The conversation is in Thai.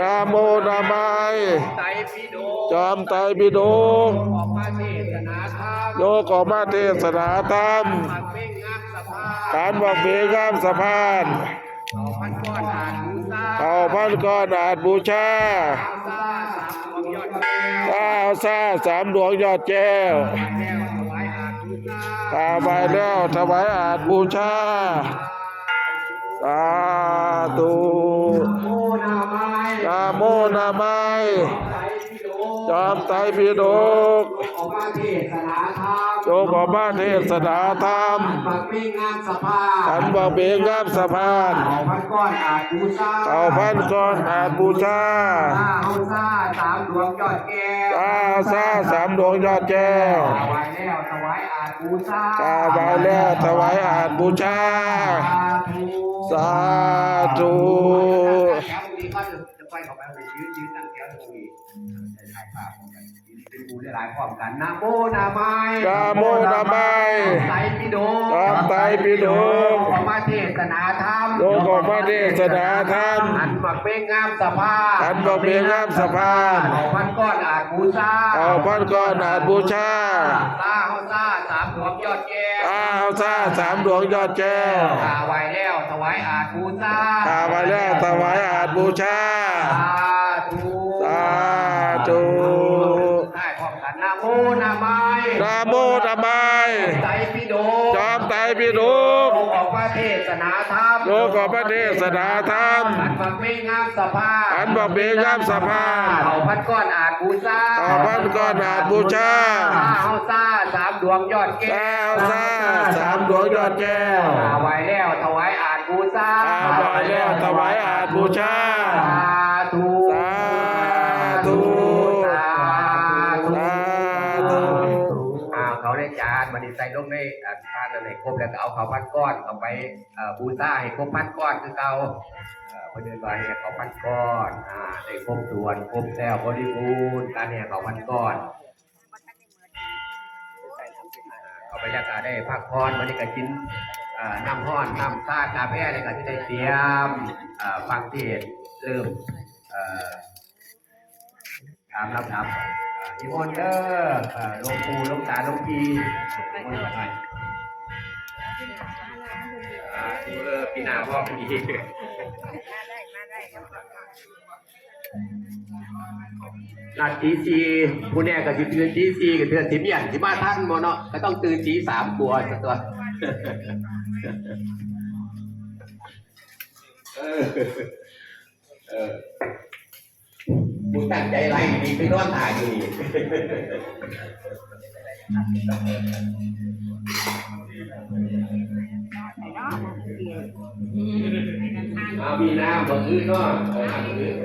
นะโมนาไมไตรปิฎกจอมไตรปิฎกออกมาเทศนาธรรมโยกอมาเทศนาธรรมมักเบ่งงักสภารบอกเบงามสะพานเอาพันก้อนอ่านบูชาเอพันก้อนอาจบูชาเอาซ่าสามดวงยอดแก้วข้าวซาสามดวงยอดแก้วแก้วถวายอาณบูชาข้าไปแล้วถวายอาจบูชาสาธุโมนาไม้ นะโมนาไมไตรปิฎกจอมไตรปิฎกออกมาเทศนาธรรมโยกออกมาเทศนาธรรมมักเบ่งงักสภาขันบอกเบงามสะพานเอาพันก้อนอาณบูชาเอาพันก้อนอาจบูชาเอาซ่าสามดวงยอดแก้วข้าวซาสามดวงยอดแก้วถวายแล้วถวายอาณบูชาข้าไปแล้วถวายอาจบูชาสาธุสาธุแถวนี้ ก็จะไปเข้าไปยืนยืนตั้งแถวตรงนี้ถ่ายภาพกันเป็นบูได้หลายพร้อมกันนะโมนาไมนะโมนาไมไตรปิฎกจอมไตรปิฎกขอมาเทศนาธรรมโยกออกมาเทศนาธรรมอันบักเบ่งงามสภาพขันบอกเบงามสะพานเอาพันก้อนอาจบูชาเอาพันก้อนอาจบูชาซาเฮาซาสามดวงยอดแก้วข้าวซาสามดวงยอดแก้วข้าไว้แล้วถวายอาจบูชาข้าไปแล้วถวายอาจ บูชา สาธุสาธุได้พร้อมกันนะโมนะไมนะโมนาไมไตรปิฎกจอมไตรปิฎกออกมาเทศนาธรรมโยกออกมาเทศนาธรรมอันบักไม่งามสภาพอันบอกเบงามสะพานเอาพันก้อนอาจบูชาเอาพันก้อนอาจบูชาข้าเฮาซาสามดวงยอดแก้ข้าวซาสามดวงยอดแก้วข้าไว้แล้วถวายอาจ บูชาข้าไปแล้วถวายอาจบูชา สาธุสาธุสาธุสาธุอ่าเขาได้จานมันใส่ลงในอ่าทานอะไรครบแล้วก็เอาเขาวพันก้อนเอาไปเอ่อบูชาให้ครบพันก้อนคือเก่าเอ่อพอเดินไปให้เขาพันก้อนอ่าได้ครบส่วนครบแล้วบริบูรณ์การเนี่ยเขาพันก้อน เอาไปแล้วก็ได้พักผ่อนวันนี้ก็กินอ่า น้ำห้อนน้ำซาดกาแฟเนี่ยก็จะได้เตรียมอ่าฟังเทศน์เริ่มเอ่อตามลำดับอ่านิมนต์เด้ออ่าหลวงปู่หลวงตาหลวงพี่นิมนต์มาหน่อยอ่าดูเออพี่นาพ่อพี่นัดตีสี่ผู้แน่ก็สิตื่นตีสี่ก็เตือนสิเมียนสิมาท่านบ่เนาะก็ต้องตื่นตีสามกลัวสักตัว เออ เออมึงตั้งใจไรดีไปนอนถ่ายอยู่นี่เอามีน้ำบางอื่นก็เอาบางอื่น